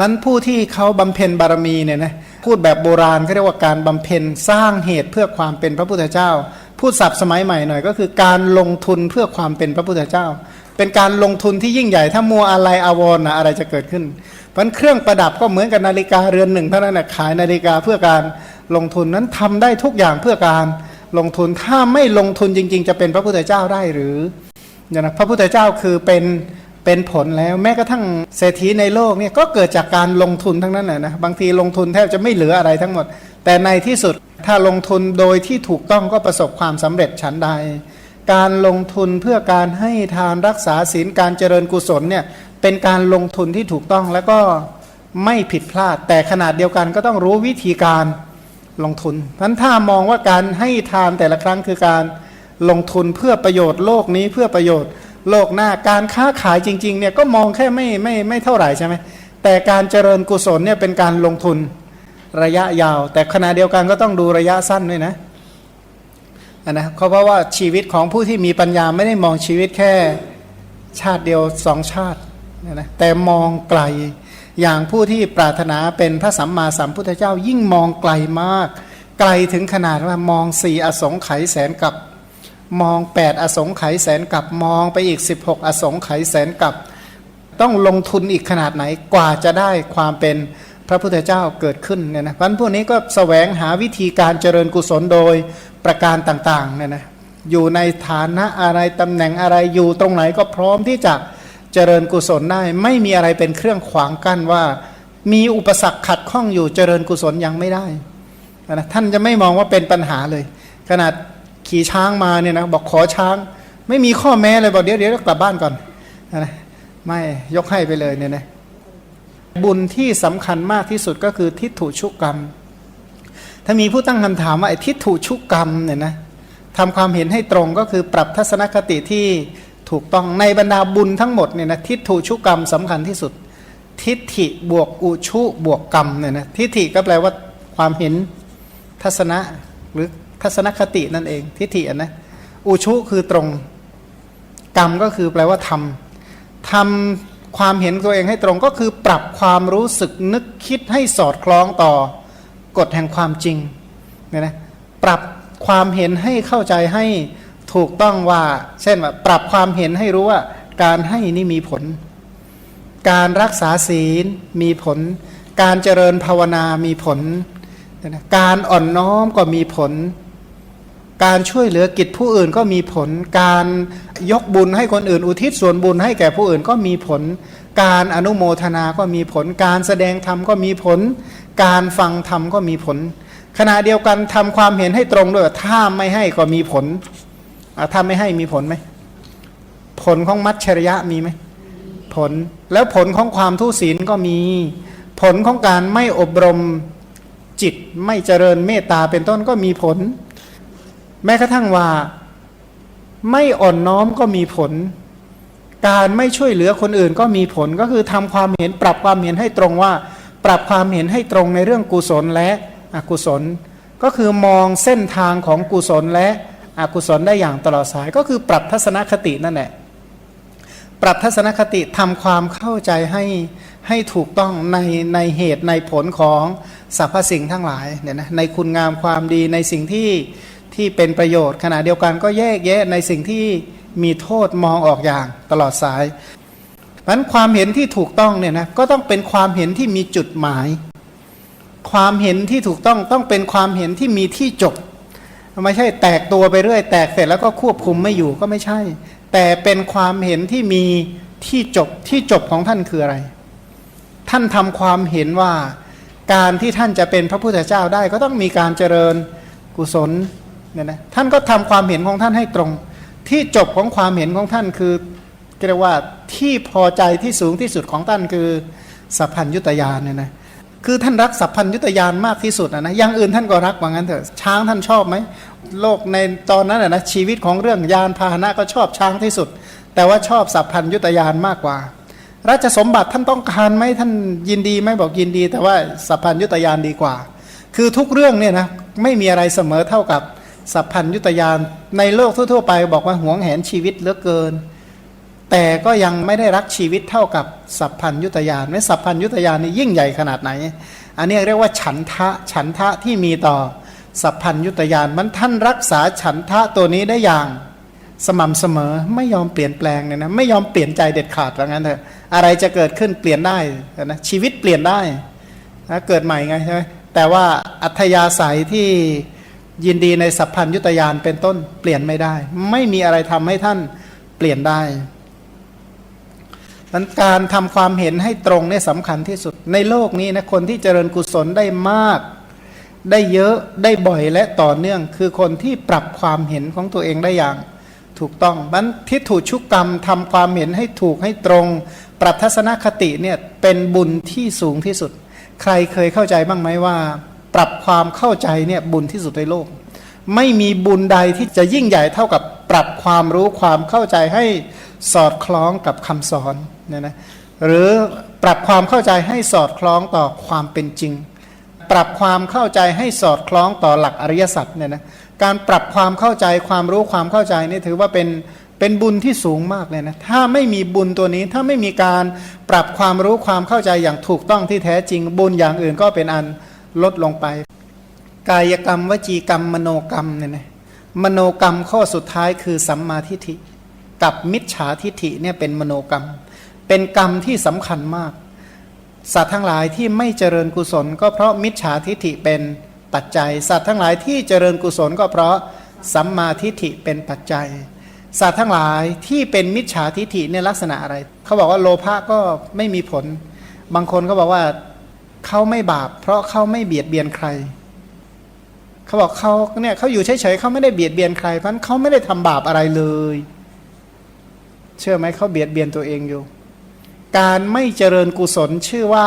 นั้นผู้ที่เขาบำเพ็ญบารมีเนี่ยนะพูดแบบโบราณเขาเรียกว่าการบำเพ็ญสร้างเหตุเพื่อความเป็นพระพุทธเจ้า พูดศัพท์สมัยใหม่หน่อย ก็คือการลงทุนเพื่อความเป็นพระพุทธเจ้า เป็นการลงทุนที่ยิ่งใหญ่ถ้ามัวอะไรอาวรนะอะไรจะเกิดขึ้นเพราะเครื่องประดับก็เหมือนกับนาฬิกาเรือนหนึ่งเท่านั้นนะขายนาฬิกาเพื่อการลงทุนนั้นทำได้ทุกอย่างเพื่อการลงทุนถ้าไม่ลงทุนจริง ๆ จะเป็นพระพุทธเจ้าได้หรือเนี่ยนะพระพุทธเจ้าคือเป็น เป็นผลแล้วแม้กระทั่งเศรษฐีในโลกเนี่ยก็เกิดจากการลงทุนทั้งนั้นแหละนะบางทีลงทุนแทบจะไม่เหลืออะไรทั้งหมด แต่ในที่สุดถ้าลงทุนโดยที่ถูกต้องก็ประสบความสำเร็จฉันใด การลงทุนเพื่อการให้ทานรักษาศีลการเจริญกุศลเนี่ยเป็นการลงทุนที่ถูกต้องแล้วก็ไม่ผิดพลาด แต่ขนาดเดียวกันก็ต้องรู้วิธีการลงทุนเพราะฉะนั้นถ้ามองว่าการให้ทานแต่ละครั้งคือการลงทุนเพื่อประโยชน์โลกนี้เพื่อประโยชน์ โลกหน้าการค้าขายจริงๆเนี่ยก็มองแค่ไม่ไม่ไม่เท่าไหร่ใช่ไหมแต่การเจริญกุศลเนี่ยเป็นการลงทุนระยะยาว แต่ขณะเดียวกันก็ต้องดูระยะสั้นด้วยนะอันนะเพราะว่าชีวิตของผู้ที่มีปัญญาไม่ได้มองชีวิตแค่ชาติเดียวสองชาตินะนะแต่มองไกลอย่างผู้ที่ปรารถนาเป็นพระสัมมาสัมพุทธเจ้ายิ่งมองไกลมาก ไกลถึงขนาดว่ามองสี่อสงไขยแสนกับ มอง 8 อสงไขยแสนกับมองไปอีก 16 อสงไขยแสนกับ ต้องลงทุนอีกขนาดไหนกว่าจะได้ความเป็นพระพุทธเจ้าเกิดขึ้นเนี่ยนะวันพวกนี้ก็แสวงหาวิธีการเจริญกุศลโดยประการต่างๆเนี่ยนะอยู่ในฐานะอะไรตำแหน่งอะไรอยู่ตรงไหนก็พร้อมที่จะเจริญกุศลได้ ไม่มีอะไรเป็นเครื่องขวางกั้นว่า มีอุปสรรคขัดข้องอยู่เจริญกุศลยังไม่ได้นะท่านจะไม่มองว่าเป็นปัญหาเลย ขนาด ขี่ช้างมาเนี่ยนะบอกขอช้าง ไม่มีข้อแม้เลยบอกเดี๋ยวเดี๋ยวกลับบ้านก่อนนะไม่ยกให้ไปเลยเนี่ยนะบุญที่สำคัญมากที่สุดก็คือทิฏฐุชุกกรรม ถ้ามีผู้ตั้งคำถามว่าไอ้ทิฏฐุชุกกรรมเนี่ยนะทำความเห็นให้ตรงก็คือปรับทัศนคติที่ถูกต้องในบรรดาบุญทั้งหมดเนี่ยนะทิฏฐุชุกกรรมสำคัญที่สุด ทิฏฐิบวกอุชุบวกกรรมเนี่ยนะทิฏฐิก็แปลว่าความเห็นทัศนะหรือ ทัศนคตินั่นเอง ทิฏฐิอะนะอุชุคือตรง กรรมก็คือแปลว่าทำทำความเห็นตัวเองให้ตรงก็คือปรับความรู้สึกนึกคิดให้สอดคล้องต่อกฎแห่งความจริงเนี่ยนะปรับความเห็นให้เข้าใจให้ถูกต้องว่า เช่นว่าปรับความเห็นให้รู้ว่า การให้นี่มีผล การรักษาศีลมีผล การเจริญภาวนามีผลนะการอ่อนน้อมก็มีผล การช่วยเหลือกิจผู้อื่นก็มีผล การยกบุญให้คนอื่น อุทิศส่วนบุญให้แก่ผู้อื่นก็มีผล การอนุโมทนาก็มีผล การแสดงธรรมก็มีผล การฟังธรรมก็มีผล ขณะเดียวกันทำความเห็นให้ตรงด้วยถ้าไม่ให้ก็มีผลถ้าไม่ให้มีผลไหมผลของมัชชริยะมีไหมผลแล้วผลของความทุศีลก็มี ผลของการไม่อบรมจิตไม่เจริญเมตตาเป็นต้นก็มีผล แม้กระทั่งว่าไม่อ่อนน้อมก็มีผล การไม่ช่วยเหลือคนอื่นก็มีผลก็คือทำความเห็นปรับความเห็นให้ตรงว่า ปรับความเห็นให้ตรงในเรื่องกุศลและอกุศล ก็คือมองเส้นทางของกุศลและอกุศลได้อย่างตลอดสาย ก็คือปรับทัศนคตินั่นแหละปรับทัศนคติทำความเข้าใจให้ให้ถูกต้องในในเหตุในผลของสรรพสิ่งทั้งหลายเนี่ยนะในคุณงามความดีในสิ่งที่ ที่เป็นประโยชน์ ขณะเดียวกันก็แยกแยะในสิ่งที่มีโทษมองออกอย่างตลอดสายเพราะความเห็นที่ถูกต้องเนี่ยนะก็ต้องเป็นความเห็นที่มีจุดหมาย ความเห็นที่ถูกต้องต้องเป็นความเห็นที่มีที่จบไม่ใช่แตกตัวไปเรื่อยแตกเสร็จแล้วก็ควบคุมไม่อยู่ก็ไม่ใช่ แต่เป็นความเห็นที่มีที่จบที่จบของท่านคืออะไร ท่านทำความเห็นว่า การที่ท่านจะเป็นพระพุทธเจ้าได้ก็ต้องมีการเจริญกุศล เนี่ยนะท่านก็ทำความเห็นของท่านให้ตรง ที่จบของความเห็นของท่านคือเรียกว่าที่พอใจที่สูงที่สุดของท่านคือสัพพัญยุตยานเนี่ยนะคือท่านรักสัพพัญยุตยานมากที่สุดนะนะอย่างอื่นท่านก็รักว่างั้นเถอะช้างท่านชอบไหมโลกในตอนนั้นนะชีวิตของเรื่องยานพาหนะก็ชอบช้างที่สุด แต่ว่าชอบสัพพัญยุตยานมากกว่า ราชสมบัติท่านต้องการไหมท่านยินดีไหมบอกยินดี แต่ว่าสัพพัญยุตยานดีกว่า คือทุกเรื่องเนี่ยนะไม่มีอะไรเสมอเท่ากับ สัพพัญยุตยานในโลกทั่ว ๆ ไปบอกว่าหวงแหนชีวิตเหลือเกิน แต่ก็ยังไม่ได้รักชีวิตเท่ากับสัพพัญยุตยานไม่สัพพัญยุตยานนี่ยิ่งใหญ่ขนาดไหน อันนี้เรียกว่าฉันทะฉันทะที่มีต่อสัพพัญยุตยานมันท่านรักษาฉันทะตัวนี้ได้อย่างสม่ำเสมอไม่ยอมเปลี่ยนแปลงเนี่ยนะไม่ยอมเปลี่ยนใจเด็ดขาดว่างั้นเถอะอะไรจะเกิดขึ้นเปลี่ยนได้นะชีวิตเปลี่ยนได้นะเกิดใหม่ไงใช่ไหมแต่ว่าอัธยาศัยที่ ยินดีในสัพพัญยุตยานเป็นต้นเปลี่ยนไม่ได้ ไม่มีอะไรทำให้ท่านเปลี่ยนได้นั้นการทำความเห็นให้ตรงเนี่ยสำคัญที่สุด ในโลกนี้นะคนที่เจริญกุศลได้มาก ได้เยอะได้บ่อยและต่อเนื่อง คือคนที่ปรับความเห็นของตัวเองได้อย่าง ถูกต้องมันทิฏฐุชุกกรรมทำความเห็นให้ถูกให้ตรง ปรับทัศนคติเนี่ยเป็นบุญที่สูงที่สุด ใครเคยเข้าใจบ้างไหมว่า ปรับความเข้าใจเนี่ยบุญที่สุดในโลก ไม่มีบุญใดที่จะยิ่งใหญ่เท่ากับปรับความรู้ความเข้าใจให้สอดคล้องกับคำสอนเนี่ยนะหรือปรับความเข้าใจให้สอดคล้องต่อความเป็นจริง ปรับความเข้าใจให้สอดคล้องต่อหลักอริยสัจเนี่ยนะการปรับความเข้าใจความรู้ความเข้าใจนี่ถือว่าเป็นเป็นบุญที่สูงมากเลยนะ ถ้าไม่มีบุญตัวนี้ ถ้าไม่มีการปรับความรู้ความเข้าใจอย่างถูกต้องที่แท้จริง บุญอย่างอื่นก็เป็นอัน ลดลงไป กายกรรมวจีกรรม มโนกรรมเนี่ยนะมโนกรรมข้อสุดท้ายคือสัมมาทิฏฐิ กับมิจฉาทิฏฐิเนี่ยเป็นมโนกรรม เป็นกรรมที่สำคัญมาก สัตว์ทั้งหลายที่ไม่เจริญกุศล ก็เพราะมิจฉาทิฏฐิเป็นปัจจัย สัตว์ทั้งหลายที่เจริญกุศลก็เพราะสัมมาทิฏฐิเป็นปัจจัย สัตว์ทั้งหลายที่เป็นมิจฉาทิฏฐิเนี่ยลักษณะอะไร เขาบอกว่าโลภะก็ไม่มีผล บางคนก็บอกว่า เขาไม่บาป เพราะเขาไม่เบียดเบียนใคร เขาบอกเขาเนี่ยเขาอยู่เฉยๆเขาไม่ได้เบียดเบียนใครเพราะเขาไม่ได้ทำบาปอะไรเลย เชื่อไหมเขาเบียดเบียนตัวเองอยู่ การไม่เจริญกุศลชื่อว่า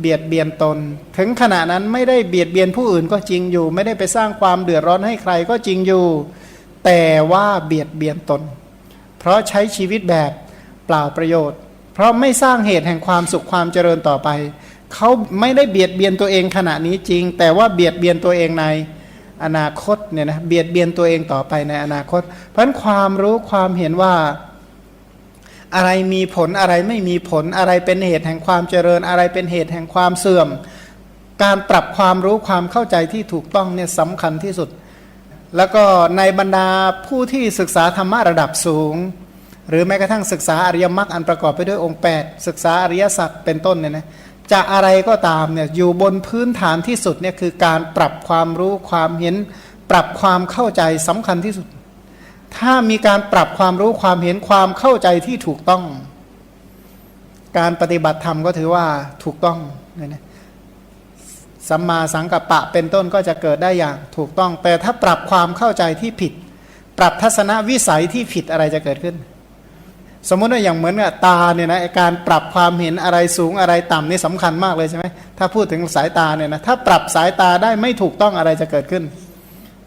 เบียดเบียนตน ถึงขณะนั้นไม่ได้เบียดเบียนผู้อื่นก็จริงอยู่ ไม่ได้ไปสร้างความเดือดร้อนให้ใครก็จริงอยู่ แต่ว่าเบียดเบียนตน เพราะใช้ชีวิตแบบเปล่าประโยชน์ เพราะไม่สร้างเหตุแห่งความสุขความเจริญต่อไป เขาไม่ได้เบียดเบียนตัวเองขณะนี้จริง แต่ว่าเบียดเบียนตัวเองในอนาคตเนี่ยนะเบียดเบียนตัวเองต่อไปในอนาคต เพราะฉะนั้นความรู้ความเห็นว่าอะไรมีผลอะไรไม่มีผลอะไรเป็นเหตุแห่งความเจริญ อะไรเป็นเหตุแห่งความเสื่อม การปรับความรู้ความเข้าใจที่ถูกต้องเนี่ยสำคัญที่สุด แล้วก็ในบรรดาผู้ที่ศึกษาธรรมะระดับสูง หรือแม้กระทั่งศึกษาอริยมรรคอันประกอบไปด้วยองค์ 8 ศึกษาอริยสัจเป็นต้นเนี่ยนะ จะอะไรก็ตามเนี่ยอยู่บนพื้นฐานที่สุดเนี่ยคือการปรับความรู้ความเห็น ปรับความเข้าใจสำคัญที่สุด ถ้ามีการปรับความรู้ความเห็นความเข้าใจที่ถูกต้อง การปฏิบัติธรรมก็ถือว่าถูกต้องเนี่ยนะสัมมาสังกัปปะเป็นต้นก็จะเกิดได้อย่างถูกต้อง แต่ถ้าปรับความเข้าใจที่ผิด ปรับทัศนวิสัยที่ผิดอะไรจะเกิดขึ้น สมมติว่าอย่างเหมือนกับตาเนี่ยนะการปรับความเห็นอะไรสูงอะไรต่ำนี่สำคัญมากเลยใช่ไหมถ้าพูดถึงสายตาเนี่ยนะถ้าปรับสายตาได้ไม่ถูกต้องอะไรจะเกิดขึ้น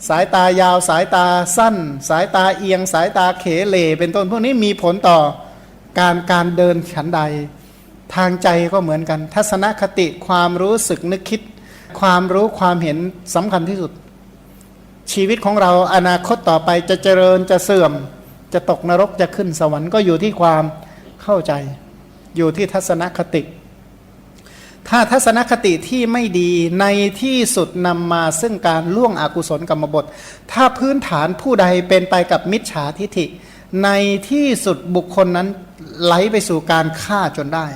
สายตายาวสายตาสั้น สายตาเอียง สายตาเขเหลเป็นต้นพวกนี้มีผลต่อการการเดินขันใด ทางใจก็เหมือนกัน ทัศนคติความรู้สึกนึกคิด ความรู้ความเห็นสำคัญที่สุด ชีวิตของเราอนาคตต่อไปจะเจริญจะเสื่อม จะตกนรกจะขึ้นสวรรค์ก็อยู่ที่ความเข้าใจ อยู่ที่ทัศนคติ ถ้าทัศนคติที่ไม่ดีในที่สุดนำมาซึ่งการล่วงอกุศลกรรมบท ถ้าพื้นฐานผู้ใดเป็นไปกับมิจฉาทิฐิ ในที่สุดบุคคลนั้นไหลไปสู่การฆ่าจนได้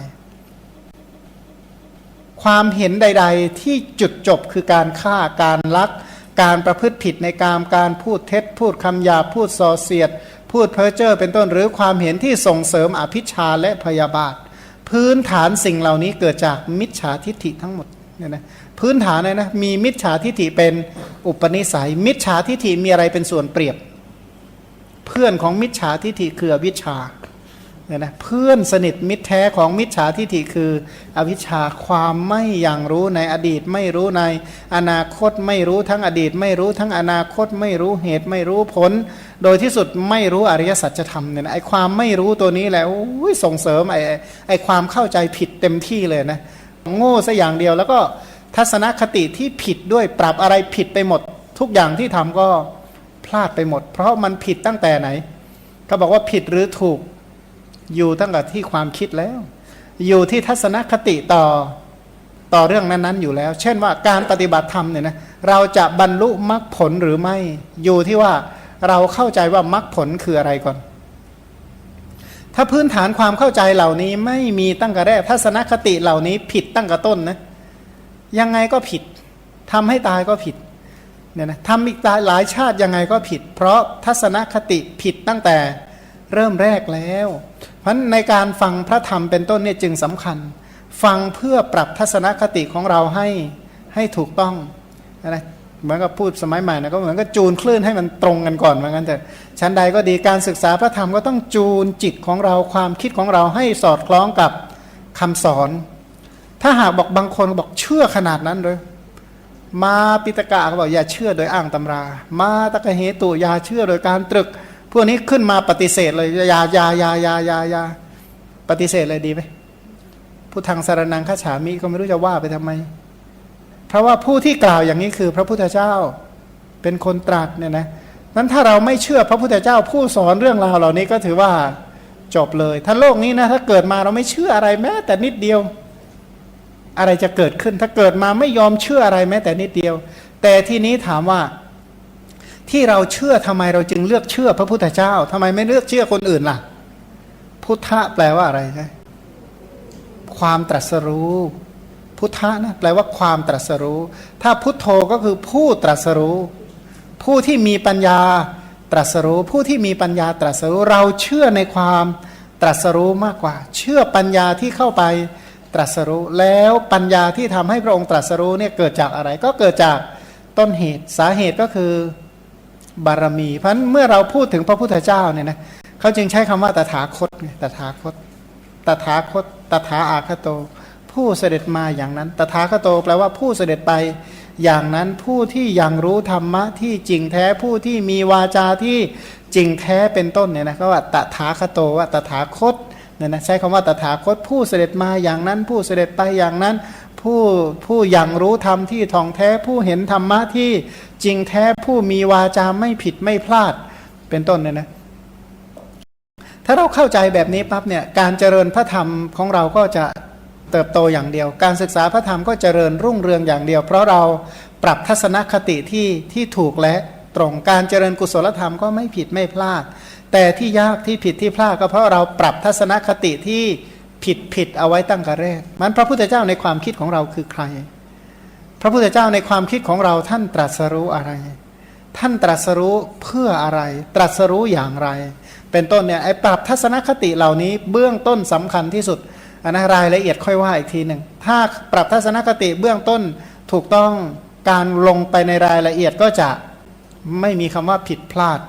ความเห็นใด ๆ ที่จุดจบคือการฆ่าการลัก การประพฤติผิดในการการพูดเท็จ พูดคำหยาพูดส่อเสียด พูดเพ้อเจ้อเป็นต้นหรือความเห็นที่ส่งเสริมอภิชาและพยาบาท พื้นฐานสิ่งเหล่านี้เกิดจากมิจฉาทิฏฐิทั้งหมดเนี่ยนะพื้นฐานเลยนะมีมิจฉาทิฏฐิเป็นอุปนิสัย มิจฉาทิฏฐิมีอะไรเป็นส่วนเปรียบ เพื่อนของมิจฉาทิฏฐิคืออวิชชาเนี่ยนะเพื่อนสนิทมิตรแท้ของมิจฉาทิฏฐิคือ อวิชชาความไม่อย่างรู้ในอดีตไม่รู้ในอนาคตไม่รู้ทั้งอดีต ไม่รู้ทั้งอนาคตไม่รู้เหตุไม่รู้ผล โดยที่สุดไม่รู้อริยสัจธรรมเนี่ยนะไอความไม่รู้ตัวนี้แหละโอ้ยส่งเสริมไอไอความเข้าใจผิดเต็มที่เลยนะโง่ซะอย่างเดียวแล้วก็ทัศนคติที่ผิดด้วยปรับอะไรผิดไปหมด ทุกอย่างที่ทำก็พลาดไปหมด เพราะมันผิดตั้งแต่ไหนเขาบอกว่าผิดหรือถูกอยู่ตั้งแต่ที่ความคิดแล้ว อยู่ที่ทัศนคติต่อต่อเรื่องนั้น ๆ อยู่แล้ว เช่นว่าการปฏิบัติธรรมเนี่ยนะเราจะบรรลุมรรคผลหรือไม่ อยู่ที่ว่า เราเข้าใจว่ามรรคผลคืออะไรก่อน ถ้าพื้นฐานความเข้าใจเหล่านี้ไม่มีตั้งแต่แรกทัศนคติเหล่านี้ผิดตั้งแต่ต้นนะยังไงก็ผิดทำให้ตายก็ผิดเนี่ยนะทำอีกตายหลายชาติยังไงก็ผิด เพราะทัศนคติผิดตั้งแต่เริ่มแรกแล้ว เพราะในการฟังพระธรรมเป็นต้นเนี่ยจึงสำคัญ ฟังเพื่อปรับทัศนคติของเราให้ให้ถูกต้องนะ เหมือนกับพูดสมัยใหม่นะก็เหมือนกับจูนคลื่นให้มันตรงกันก่อนเหมือนกันแต่ชั้นใดก็ดีการศึกษาพระธรรมก็ต้องจูนจิตของเราความคิดของเราให้สอดคล้องกับคำสอน ถ้าหากบอกบางคนบอกเชื่อขนาดนั้นเลยมาปิตกะเขาบอกอย่าเชื่อโดยอ้างตำรา มาตะกะเหตุอย่าเชื่อโดยการตรึก พวกนี้ขึ้นมาปฏิเสธเลยอย่าอย่าอย่าอย่าอย่าอย่าปฏิเสธเลยดีไหมผู้ทางสารนังข้าฉามิก็ไม่รู้จะว่าไปทำไม เพราะว่าผู้ที่กล่าวอย่างนี้คือพระพุทธเจ้าเป็นคนตรัสเนี่ยนะนั้นถ้าเราไม่เชื่อพระพุทธเจ้าผู้สอนเรื่องราวเหล่านี้ก็ถือว่าจบเลย ถ้าโลกนี้นะถ้าเกิดมาเราไม่เชื่ออะไรแม้แต่นิดเดียว อะไรจะเกิดขึ้น ถ้าเกิดมาไม่ยอมเชื่ออะไรแม้แต่นิดเดียว แต่ที่นี้ถามว่าที่เราเชื่อทำไมเราจึงเลือกเชื่อพระพุทธเจ้าทำไมไม่เลือกเชื่อคนอื่นล่ะ พุทธะแปลว่าอะไรใช่ความตรัสรู้ พุทธะนะแปลว่าความตรัสรู้ ถ้าพุทโธก็คือผู้ตรัสรู้ ผู้ที่มีปัญญาตรัสรู้ ผู้ที่มีปัญญาตรัสรู้เราเชื่อในความตรัสรู้มากกว่า เชื่อปัญญาที่เข้าไปตรัสรู้แล้วปัญญาที่ทำให้พระองค์ตรัสรู้เนี่ยเกิดจากอะไรก็เกิดจากต้นเหตุสาเหตุก็คือบารมี เพราะเมื่อเราพูดถึงพระพุทธเจ้าเนี่ยนะเขาจึงใช้คำว่าตถาคตไงตถาคต ตถาคต ตถาอาคโต ผู้เสด็จมาอย่างนั้น ตถาคโตแปลว่าผู้เสด็จไปอย่างนั้นผู้ที่ยังรู้ธรรมะที่จริงแท้ผู้ที่มีวาจาที่จริงแท้เป็นต้นเนี่ยนะก็ว่าตถาคโตว่าตถาคตเนี่ยนะใช้คำว่าตถาคตผู้เสด็จมาอย่างนั้น ผู้เสด็จไปอย่างนั้น ผู้ผู้ยังรู้ธรรมที่ท่องแท้ผู้เห็นธรรมะที่จริงแท้ผู้มีวาจาไม่ผิดไม่พลาดเป็นต้นเนี่ยนะถ้าเราเข้าใจแบบนี้ปั๊บเนี่ยการเจริญพระธรรมของเราก็จะ เติบโตอย่างเดียว การศึกษาพระธรรมก็เจริญรุ่งเรืองอย่างเดียว เพราะเราปรับทัศนคติที่ที่ถูกและตรงการเจริญกุศลธรรมก็ไม่ผิดไม่พลาด แต่ที่ยากที่ผิดที่พลาดก็เพราะเราปรับทัศนคติที่ผิดผิดเอาไว้ตั้งแต่แรก มันพระพุทธเจ้าในความคิดของเราคือใคร พระพุทธเจ้าในความคิดของเราท่านตรัสรู้อะไร ท่านตรัสรู้เพื่ออะไร ตรัสรู้อย่างไร เป็นต้นเนี่ยไอ้ปรับทัศนคติเหล่านี้เบื้องต้นสำคัญที่สุด อันนะรายละเอียดค่อยว่าอีกทีหนึ่งถ้าปรับทัศนคติเบื้องต้นถูกต้องการลงไปในรายละเอียดก็จะไม่มีคำว่าผิดพลาด